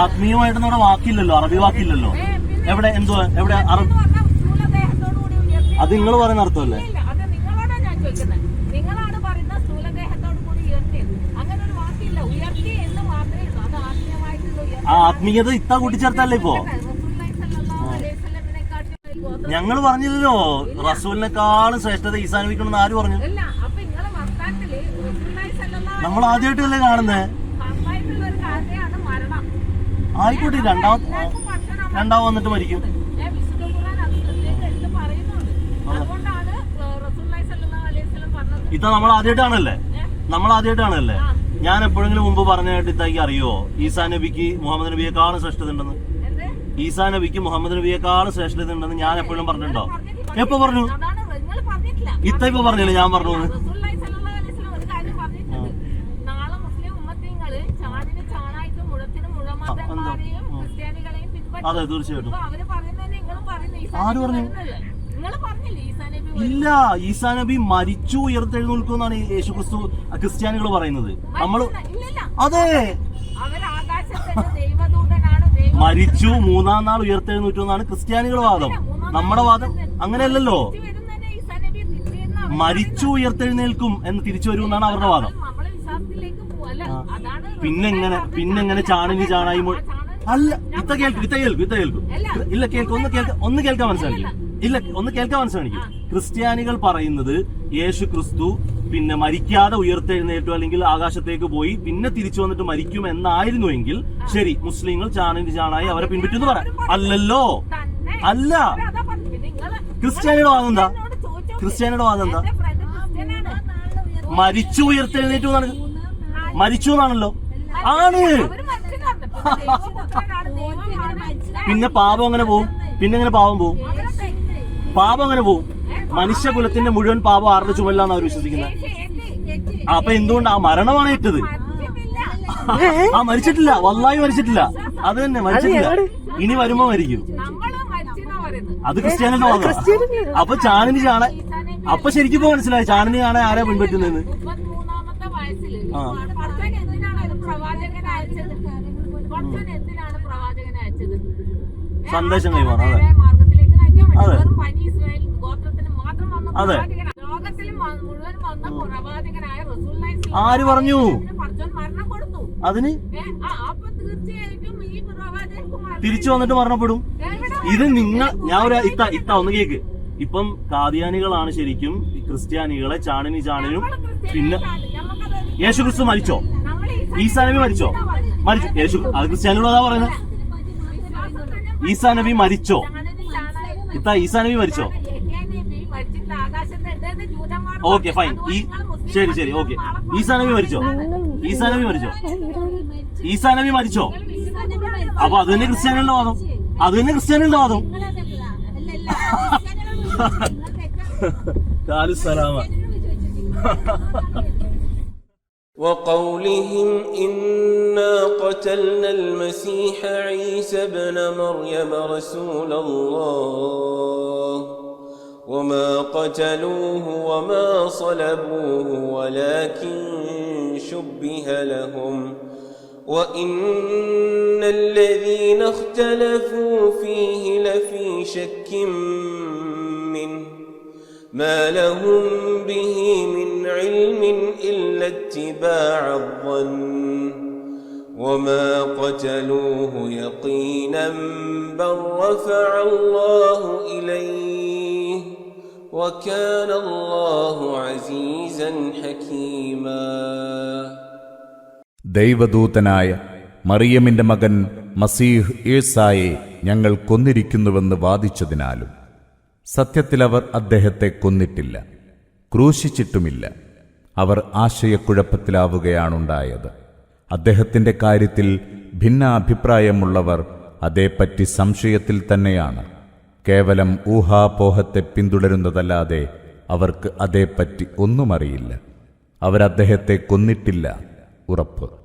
ആത്മീയമായിട്ടൊന്നും അവിടെ വാക്കില്ലല്ലോ അറബി വാക്കില്ലല്ലോ. എവിടെ എന്തോ എവിടെ അറബി. അത് നിങ്ങൾ പറയുന്ന അർത്ഥമല്ലേ? ആ ആത്മീയത ഇത്ത കൂട്ടിച്ചേർത്തല്ലേ ചോദിക്കുന്നത് ഞങ്ങൾ പറഞ്ഞില്ലല്ലോ. റസൂലിനെക്കാളും ശ്രേഷ്ഠത ഈസാ ആര് പറഞ്ഞു? നമ്മൾ ആദ്യമായിട്ടല്ലേ കാണുന്നത് ആയിക്കോട്ടെ രണ്ടാം രണ്ടാം വന്നിട്ട് മരിക്കും. ഇത്ത നമ്മൾ ആദ്യമായിട്ടാണല്ലേ നമ്മൾ ആദ്യമായിട്ടാണല്ലേ ഞാൻ എപ്പോഴെങ്കിലും മുമ്പ് പറഞ്ഞായിട്ട് ഇത്താക്കി അറിയോ ഈസാ നബിക്ക് മുഹമ്മദ് നബിയെക്കാളും ശ്രേഷ്ഠത ഉണ്ടെന്ന്. ഈസാ നബിക്ക് മുഹമ്മദ് നബിയെക്കാളും ശ്രേഷ്ഠത ഉണ്ടെന്ന് ഞാൻ എപ്പോഴും പറഞ്ഞിട്ടുണ്ടോ? എപ്പോ പറഞ്ഞു? ഇത്ത ഇപ്പൊ പറഞ്ഞില്ല ഞാൻ പറഞ്ഞു അതെ തീർച്ചയായിട്ടും. ആര് പറഞ്ഞു? ഇല്ല ഈസാ നബി മരിച്ചു ഉയർത്തെഴുന്നേൽക്കുമെന്നാണ് യേശു ക്രിസ്തു ക്രിസ്ത്യാനികൾ പറയുന്നത് നമ്മൾ അതെ. മരിച്ചു മൂന്നാം നാൾ ഉയർത്തെഴുന്നേറ്റു എന്നാണ് ക്രിസ്ത്യാനികളുടെ വാദം. നമ്മുടെ വാദം അങ്ങനെയല്ലല്ലോ. മരിച്ചു ഉയർത്തെഴുന്നേൽക്കും എന്ന് തിരിച്ചു വരുമെന്നാണ് അവരുടെ വാദം. പിന്നെങ്ങനെ പിന്നെങ്ങനെ ചാണിന് ചാണായി അല്ല ഇത്ത കേൾക്കും ഇത്ത കേൾക്കും ഇത്ത കേൾക്കും. ഇല്ല കേൾക്കും ഒന്ന് കേൾക്ക ഒന്ന് കേൾക്കാൻ മനസ്സിലാക്കി. ഇല്ല. ഒന്ന് കേൾക്കാൻ മനസ്സിലാക്കി. ക്രിസ്ത്യാനികൾ പറയുന്നത് യേശു ക്രിസ്തു പിന്നെ മരിക്കാതെ ഉയർത്തെഴുന്നേറ്റു അല്ലെങ്കിൽ ആകാശത്തേക്ക് പോയി പിന്നെ തിരിച്ചു വന്നിട്ട് മരിക്കും എന്നായിരുന്നു എങ്കിൽ ശരി മുസ്ലിങ്ങൾ ചാണിന് ചാണായി അവരെ പിൻപറ്റുന്നു പറയാം. അല്ലല്ലോ. അല്ല. ക്രിസ്ത്യാനിയുടെ വാദം എന്താ? എന്നോട് ചോദിച്ചോ ക്രിസ്ത്യാനിയുടെ വാദം എന്താ? എന്റെ ഫ്രണ്ട് മരിച്ചു ഉയർത്തെഴുന്നേറ്റു എന്നാണ്. മരിച്ചു എന്നാണല്ലോ. ആണ്. പിന്നെ പാപം അങ്ങനെ പോവും. പിന്നെ എങ്ങനെ പാപം പോവും? പാപം അങ്ങനെ പോവും. മനുഷ്യകുലത്തിന്റെ മുഴുവൻ പാപം ആരുടെ ചുമലിലാന്ന് അവർ വിശ്വസിക്കുന്നത്? അപ്പൊ എന്തുകൊണ്ട് ആ മരണമാണ് ഇട്ടത് ആ മരിച്ചിട്ടില്ല. വല്ലായി മരിച്ചിട്ടില്ല. അത് തന്നെ മരിച്ചിട്ടില്ല. ഇനി വരുമ്പോ മരിക്കും. അത് ക്രിസ്ത്യാനിന്റെ വാദം അപ്പൊ ചാണിന് ചാണ അപ്പൊ ശരിക്കും ഇപ്പൊ മനസ്സിലായി. ചാണിന് കാണാൻ ആരാ പിൻപറ്റുന്നതെന്ന്? ആ. സന്ദേശം കൈമാറാം അതെ. അതെ. അതെ. ആര് പറഞ്ഞു? അതിന്? തിരിച്ചു വന്നിട്ട് മരണപ്പെടും? ഇത് നിങ്ങൾ ഞാൻ ഒരു ഇത്ത ഇത്ത ഒന്ന് കേക്ക്. ഇപ്പം കാദിയാനികളാണ് ശരിക്കും ക്രിസ്ത്യാനികളെ ചാണിനി ചാണിനും പിന്നെ യേശു ക്രിസ്തു മരിച്ചോ? ഈസാ നബി മരിച്ചോ? മരിച്ചു? യേശു അത് ക്രിസ്ത്യാനികളോ അതാ പറയുന്നത്. ഈസാ നബി മരിച്ചോ? ഇത്ത ഈസാ നബി മരിച്ചോ? ഓക്കെ ഫൈൻ ഈ ശരി ശരി ഓക്കെ ഈസാ നബി മരിച്ചോ ഈസാ നബി മരിച്ചോ ഈസാ നബി മരിച്ചോ അപ്പൊ അത് തന്നെ ക്രിസ്ത്യാനികളുടെ വാദം അത് തന്നെ ക്രിസ്ത്യാനികളുടെ വാദം കാലുസലാമ وقولهم إنا قتلنا المسيح عيسى ابن مريم رسول الله وما قتلوه وما صلبوه ولكن شبه لهم. وإن الذين اختلفوا فيه لفي شك منه. ما لهم به من علم إلا اتباع الظن. وما قتلوه يقينا بل رفع الله إليه وكان الله عزيزا حكيما ദൈവദൂതനായ മറിയമിന്റെ മകൻ മസീഹ് ഈസായെ ഞങ്ങൾ കൊന്നിരിക്കുന്നുവെന്ന് വാദിച്ചതിനാലും സത്യത്തിൽ അവർ അദ്ദേഹത്തെ കൊന്നിട്ടില്ല ക്രൂശിച്ചിട്ടുമില്ല അവർ ആശയക്കുഴപ്പത്തിലാവുകയാണുണ്ടായത് അദ്ദേഹത്തിന്റെ കാര്യത്തിൽ ഭിന്ന അഭിപ്രായമുള്ളവർ അതേപ്പറ്റി സംശയത്തിൽ തന്നെയാണ് കേവലം ഊഹാപോഹത്തെ പിന്തുടരുന്നതല്ലാതെ അവർക്ക് അതേപ്പറ്റി ഒന്നും അറിയില്ല അവരദ്ദേഹത്തെ കൊന്നിട്ടില്ല. ഉറപ്പ്.